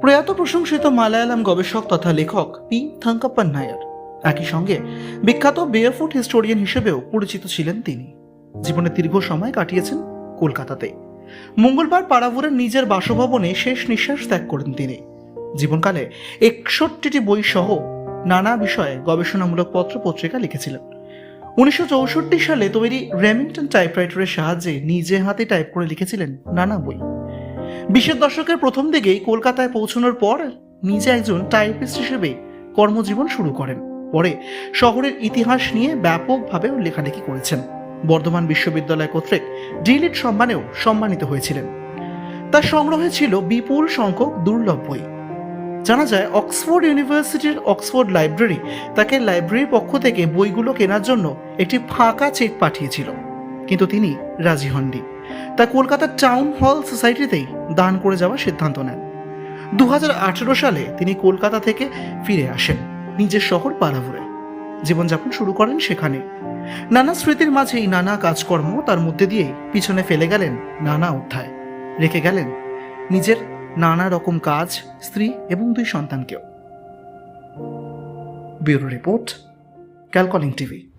প্রয়াত প্রশংসিত মালায়ালাম গবেষক তথা লেখক পি থাঙ্কাপ্পান নায়ার। একই সঙ্গে বিখ্যাত বেয়ারফুট হিস্টোরিয়ান হিসেবেও পরিচিত ছিলেন তিনি। জীবনে দীর্ঘ সময় কাটিয়েছেন কলকাতাতে। মঙ্গলবার পাড়াভুরের নিজের বাসভবনে শেষ নিঃশ্বাস ত্যাগ করেন তিনি। জীবনকালে একষট্টিটি বই সহ নানা বিষয়ে গবেষণামূলক পত্র পত্রিকা লিখেছিলেন। উনিশশো চৌষট্টি সালে তৈরি রেমিংটন টাইপরাইটারের সাহায্যে নিজে হাতে টাইপ করে লিখেছিলেন নানা বই। বিশের দশকের প্রথম দিকেই কলকাতায় পৌঁছানোর পর নিজে একজন টাইপিস্ট হিসেবে কর্মজীবন শুরু করেন। পরে শহরের ইতিহাস নিয়ে ব্যাপকভাবে লেখালেখি করেছেন। বর্ধমান বিশ্ববিদ্যালয় কর্তৃক ডিলিট সম্মানেও সম্মানিত হয়েছিলেন। তার সংগ্রহে ছিল বিপুল সংখ্যক দুর্লভ বই। জানা যায়, অক্সফোর্ড ইউনিভার্সিটির অক্সফোর্ড লাইব্রেরি তাকে লাইব্রেরির পক্ষ থেকে বইগুলো কেনার জন্য একটি ফাঁকা চেক পাঠিয়েছিল। কিন্তু তিনি রাজি হননি। তা কলকাতার টাউন হল সোসাইটিতেই দান করে যাওয়ার সিদ্ধান্ত নেন। দুই হাজার আঠারো সালে তিনি কলকাতা থেকে ফিরে আসেন, নিজের শহর পারাভুরে জীবনযাপন শুরু করেন সেখানে। নানা স্মৃতির মাঝেই নানা কাজকর্ম তার মধ্যে দিয়েই পিছনে ফেলে গেলেন নানা অধ্যায়। রেখে গেলেন নিজের নানা রকম কাজ, স্ত্রী এবং দুই সন্তানকেও। ব্যুরো রিপোর্ট ক্যালকলিং টিভি।